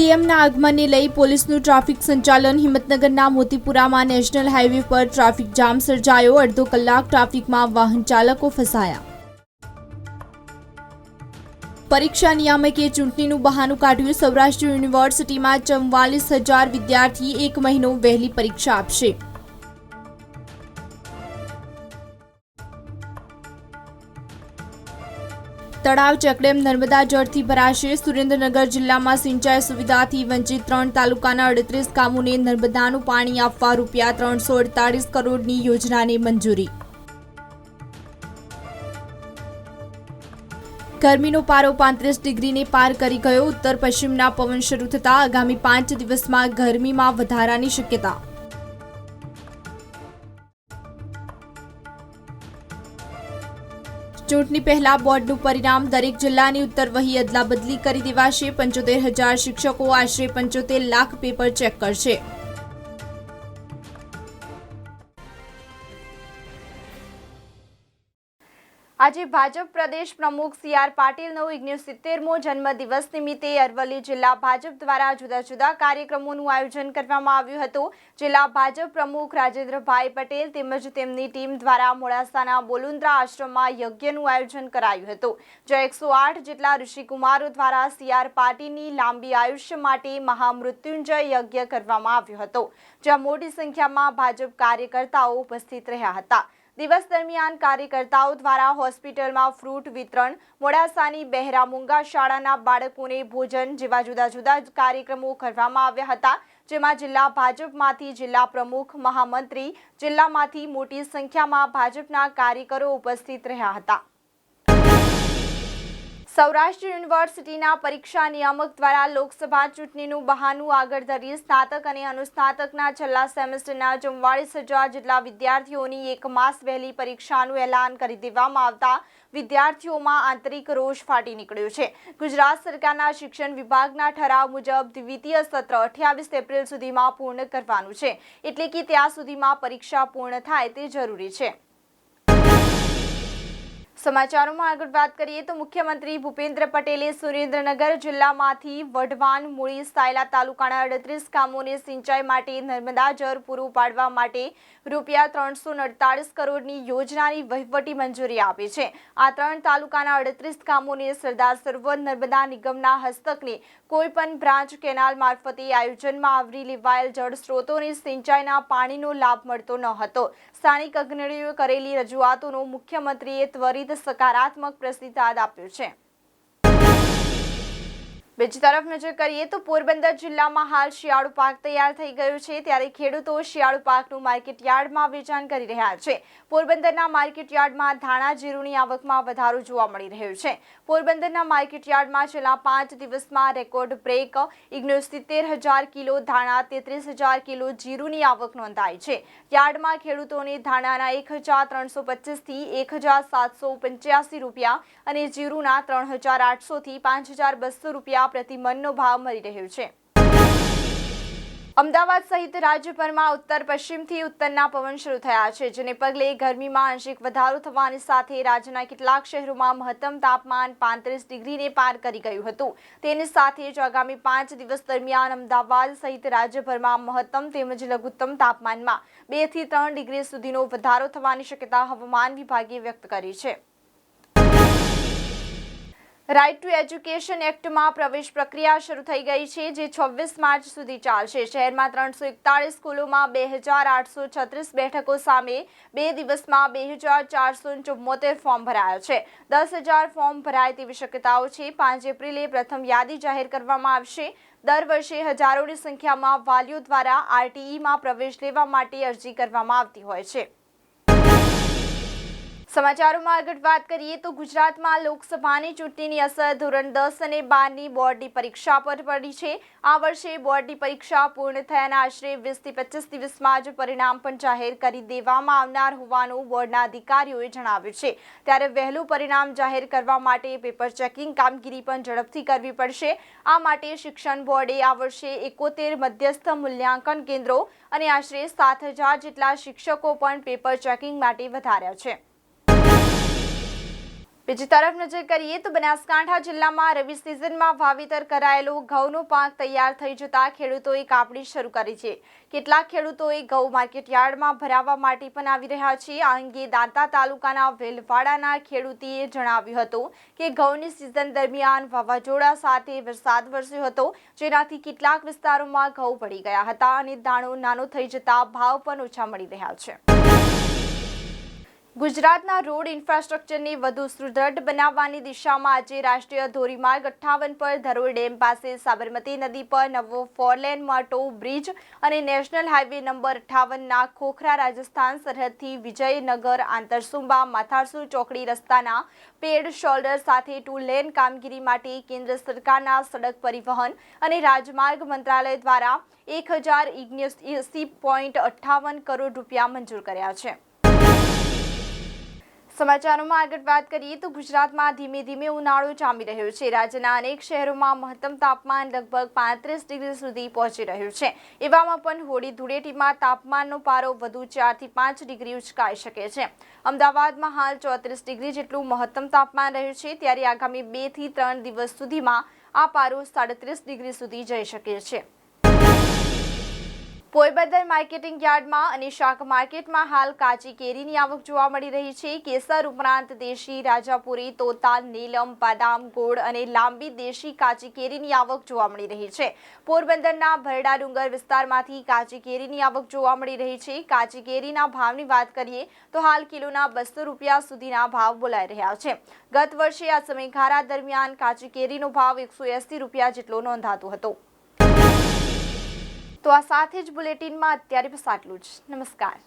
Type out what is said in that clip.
સીએમના આગમનને લઈ પોલીસનું ટ્રાફિક સંચાલન હિંમતનગરના મોતીપુરામાં નેશનલ હાઈવે પર ટ્રાફિક જામ સર્જાયો. અડધો કલાક ટ્રાફિકમાં વાહન ચાલકો ફસાયા. પરીક્ષા નિયામકે ચૂંટણીનું બહાનું કાઢ્યું. સૌરાષ્ટ્ર યુનિવર્સિટીમાં ચુમ્વાલીસ હજાર વિદ્યાર્થી એક મહિનો વહેલી પરીક્ષા આપશે. તળાવ ચકડેમ નર્મદા જળથી ભરાશે. સુરેન્દ્રનગર જિલ્લામાં સિંચાઈ સુવિધાથી વંચિત ત્રણ તાલુકાના અડત્રીસ ગામોને નર્મદાનું પાણી આપવા રૂપિયા ત્રણસો અડતાલીસ કરોડની યોજનાને મંજૂરી. ગરમીનો પારો પાંત્રીસ ડિગ્રીને પાર કરી ગયો. ઉત્તર પશ્ચિમના પવન શરૂ થતાં આગામી પાંચ દિવસમાં ગરમીમાં વધારાની શક્યતા. ચૂંટણી પહેલા બોર્ડનું પરિણામ દરેક જિલ્લાની ઉત્તર વહી અદલાબદલી કરી દેવાશે. પંચોતેર હજાર શિક્ષકો આશરે પંચોતેર લાખ પેપર ચેક કરશે. આજે ભાજપ પ્રદેશ પ્રમુખ સી આર પાટીલનો સિત્તેરમો જન્મદિવસ નિમિત્તે અરવલ્લી જિલ્લા ભાજપ દ્વારા જુદા જુદા કાર્યક્રમોનું આયોજન કરવામાં આવ્યું હતું. જિલ્લા ભાજપ પ્રમુખ રાજેન્દ્રભાઈ પટેલ તેમજ તેમની ટીમ દ્વારા મોડાસાના બોલુંદ્રા આશ્રમમાં યજ્ઞનું આયોજન કરાયું હતું. જ્યાં એકસો આઠ જેટલા ઋષિકુમારો દ્વારા સી આર પાટીલની લાંબી આયુષ્ય માટે મહામૃત્યુંજય યજ્ઞ કરવામાં આવ્યો હતો. જ્યાં મોટી સંખ્યામાં ભાજપ કાર્યકર્તાઓ ઉપસ્થિત રહ્યા હતા. દિવસ દરમિયાન કાર્યકર્તાઓ દ્વારા હોસ્પિટલમાં ફ્રૂટ વિતરણ, મોડાસાની બહેરા મૂંગા શાળાના બાળકોને ભોજન જેવા જુદા જુદા કાર્યક્રમો કરવામાં આવ્યા હતા, જેમાં જિલ્લા ભાજપમાંથી જિલ્લા પ્રમુખ, મહામંત્રી, જિલ્લામાંથી મોટી સંખ્યામાં ભાજપના કાર્યકરો ઉપસ્થિત રહ્યા હતા. સૌરાષ્ટ્ર યુનિવર્સિટીના પરીક્ષા નિયામક દ્વારા લોકસભા ચૂંટણીનું બહાનું આગળ ધરી સ્નાતક અને અનુસ્નાતકના છેલ્લા સેમેસ્ટરના ચુમ્વાળીસ હજાર જેટલા વિદ્યાર્થીઓની એક માસ વહેલી પરીક્ષાનું એલાન કરી દેવામાં આવતા વિદ્યાર્થીઓમાં આંતરિક રોષ ફાટી નીકળ્યો છે. ગુજરાત સરકારના શિક્ષણ વિભાગના ઠરાવ મુજબ દ્વિતીય સત્ર અઠ્યાવીસ એપ્રિલ સુધીમાં પૂર્ણ કરવાનું છે. એટલે કે ત્યાં સુધીમાં પરીક્ષા પૂર્ણ થાય તે જરૂરી છે. સમાચારોમાં આગળ વાત કરીએ તો મુખ્યમંત્રી ભૂપેન્દ્ર પટેલે સુરેન્દ્રનગર જિલ્લામાંથી વઢવાણ મૂળી સાયલા તાલુકાના અડત્રીસ ગામોને સિંચાઈ માટે નર્મદા જળ પૂરું પાડવા માટે રૂપિયા ત્રણસો અડતાલીસ કરોડની યોજનાની વહીવટી મંજૂરી આપી છે. આ ત્રણ તાલુકાના અડત્રીસ ગામોને સરદાર સરોવર નર્મદા નિગમના હસ્તકની કોઈપણ બ્રાન્ચ કેનાલ મારફતે આયોજનમાં આવરી લેવાયેલ જળ સ્ત્રોતોને સિંચાઈના પાણીનો લાભ મળતો ન હતો. સ્થાનિક અગ્રણીઓએ કરેલી રજૂઆતોનો મુખ્યમંત્રીએ ત્વરિત સકારાત્મક પ્રતિસાદ આપ્યો છે. બીજી તરફ નજર કરીએ તો પોરબંદર જિલ્લામાં હાલ શિયાળુ પાક તૈયાર થઈ ગયો છે. ત્યારે ખેડૂતો શિયાળુ પાકનું માર્કેટ યાર્ડમાં વેચાણ કરી રહ્યા છે. પોરબંદરના માર્કેટ યાર્ડમાં ધાણા જીરુની આવકમાં વધારો જોવા મળી રહ્યો છે. પોરબંદરના માર્કેટ યાર્ડમાં છેલ્લા પાંચ દિવસમાં રેકોર્ડ બ્રેક સિત્તેર હજાર કિલો ધાણા, તેત્રીસ હજાર કિલો જીરુની આવક નોંધાઈ છે. યાર્ડમાં ખેડૂતોને ધાણાના એક હજાર ત્રણસો પચીસથી એક હજાર સાતસો પંચ્યાસી રૂપિયા અને જીરુના ત્રણ હજાર આઠસોથી પાંચ હજાર બસો રૂપિયા પ્રતિ મનનો ભાવ મળી રહ્યો છે. અમદાવાદ સહિત રાજ્યભરમાં ઉત્તર પશ્ચિમથી ઉત્તરના પવન શરૂ થયા છે, જેને પગલે ગરમીમાં આંશિક વધારો થવાની સાથે રાજ્યના કેટલાક શહેરોમાં મહત્તમ તાપમાન પાંત્રીસ ડિગ્રીને પાર કરી ગયું હતું. તેની સાથે જ આગામી પાંચ દિવસ દરમિયાન અમદાવાદ સહિત રાજ્યભરમાં મહત્તમ તેમજ લઘુત્તમ તાપમાનમાં બેથી ત્રણ ડિગ્રી સુધીનો વધારો થવાની શક્યતા હવામાન વિભાગે વ્યક્ત કરી છે. રાઇટ ટુ એજ્યુકેશન એક્ટમાં પ્રવેશ પ્રક્રિયા શરૂ થઈ ગઈ છે, જે છવ્વીસ માર્ચ સુધી ચાલશે. શહેરમાં ત્રણસો એકતાળીસ સ્કૂલોમાં બે હજાર આઠસો છત્રીસ બેઠકો સામે બે દિવસમાં બે હજાર ચારસો ચુમ્મોતેર ફોર્મ ભરાયા છે. દસ હજાર ફોર્મ ભરાય તેવી શક્યતાઓ છે. પાંચ એપ્રિલે પ્રથમ યાદી જાહેર કરવામાં આવશે. દર વર્ષે હજારોની સંખ્યામાં વાલીઓ દ્વારા આરટીઈમાં પ્રવેશ લેવા માટે અરજી કરવામાં આવતી હોય છે. સમાચારોમાં આગળ વાત કરીએ તો ગુજરાતમાં લોકસભાની ચૂંટણીની અસર ધોરણ દસ અને બારની બોર્ડની પરીક્ષા પર પડી છે. આ વર્ષે બોર્ડની પરીક્ષા પૂર્ણ થયાના આશરે વીસથી પચીસ દિવસમાં જ પરિણામ પણ જાહેર કરી દેવામાં આવનાર હોવાનું બોર્ડના અધિકારીઓએ જણાવ્યું છે. ત્યારે વહેલું પરિણામ જાહેર કરવા માટે પેપર ચેકિંગ કામગીરી પણ ઝડપથી કરવી પડશે. આ માટે શિક્ષણ બોર્ડે આ વર્ષે એકોતેર મધ્યસ્થ મૂલ્યાંકન કેન્દ્રો અને આશરે સાત હજાર જેટલા શિક્ષકો પણ પેપર ચેકિંગ માટે વધાર્યા છે. બીજી તરફ નજર કરીએ તો બનાસકાંઠા જિલ્લામાં રવિ સિઝનમાં વાવેતર કરાયેલો ઘઉંનો પાક તૈયાર થઈ જતા ખેડૂતોએ કાપણી શરૂ કરી છે. કેટલાક ખેડૂતોએ ઘઉં માર્કેટયાર્ડમાં ભરાવવા માટે પણ આવી રહ્યા છે. આ અંગે દાંતા તાલુકાના વેલવાડાના ખેડૂતીએ જણાવ્યું હતું કે ઘઉંની સિઝન દરમિયાન વાવાઝોડા સાથે વરસાદ વરસ્યો હતો, જેનાથી કેટલાક વિસ્તારોમાં ઘઉં પડી ગયા હતા અને દાણો નાનો થઈ જતા ભાવ પણ ઓછા મળી રહ્યા છે. ગુજરાતના રોડ ઇન્ફ્રાસ્ટ્રક્ચરને વધુ સુદૃઢ બનાવવાની દિશામાં આજે રાષ્ટ્રીય ધોરીમાર્ગ અઠ્ઠાવન પર ધરોઈ ડેમ પાસે સાબરમતી નદી પર નવો ફોરલેન માટો બ્રિજ અને નેશનલ હાઈવે નંબર અઠ્ઠાવનના ખોખરા રાજસ્થાન સરહદથી વિજયનગર, આંતરસુંબા માથારસુ ચોકડી રસ્તાના પેડ શોલ્ડર સાથે ટુ લેન કામગીરી માટે કેન્દ્ર સરકારના સડક પરિવહન અને રાજમાર્ગ મંત્રાલય દ્વારા એક હજાર પોઈન્ટ અઠ્ઠાવન કરોડ રૂપિયા મંજૂર કર્યા છે. સમાચારોમાં આગળ વાત કરીએ તો ગુજરાતમાં ધીમે ધીમે ઉનાળો જામી રહ્યો છે. રાજ્યના અનેક શહેરોમાં મહત્તમ તાપમાન લગભગ પાંત્રીસ ડિગ્રી સુધી પહોંચી રહ્યું છે. એવામાં પણ હોળી ધૂળેટીમાં તાપમાનનો પારો વધુ ચારથી પાંચ ડિગ્રી ઉચકાઈ શકે છે. અમદાવાદમાં હાલ ચોત્રીસ ડિગ્રી જેટલું મહત્તમ તાપમાન રહ્યું છે, ત્યારે આગામી બેથી ત્રણ દિવસ સુધીમાં આ પારો સાડત્રીસ ડિગ્રી સુધી જઈ શકે છે. પોરબંદર માર્કેટિંગ યાર્ડમાં અને શાક માર્કેટમાં હાલ કાચી કેરીની આવક જોવા મળી રહી છે. કેસર ઉપરાંત દેશી રાજાપુરી, તોતાલ, નીલમ, બાદામ, ગોળ અને લાંબી દેશી કાચી કેરીની આવક જોવા મળી રહી છે. પોરબંદરના ભરડા ડુંગર વિસ્તારમાંથી કાચી કેરીની આવક જોવા મળી રહી છે. કાચી કેરીના ભાવની વાત કરીએ તો હાલ કિલોના બસો રૂપિયા સુધીના ભાવ બોલાઈ રહ્યા છે. ગત વર્ષે આ સમયગાળા દરમિયાન કાચી કેરીનો ભાવ એકસો રૂપિયા જેટલો નોંધાતો હતો. તો આ સાથે જ બુલેટિનમાં અત્યારે બસ આટલું જ. નમસ્કાર.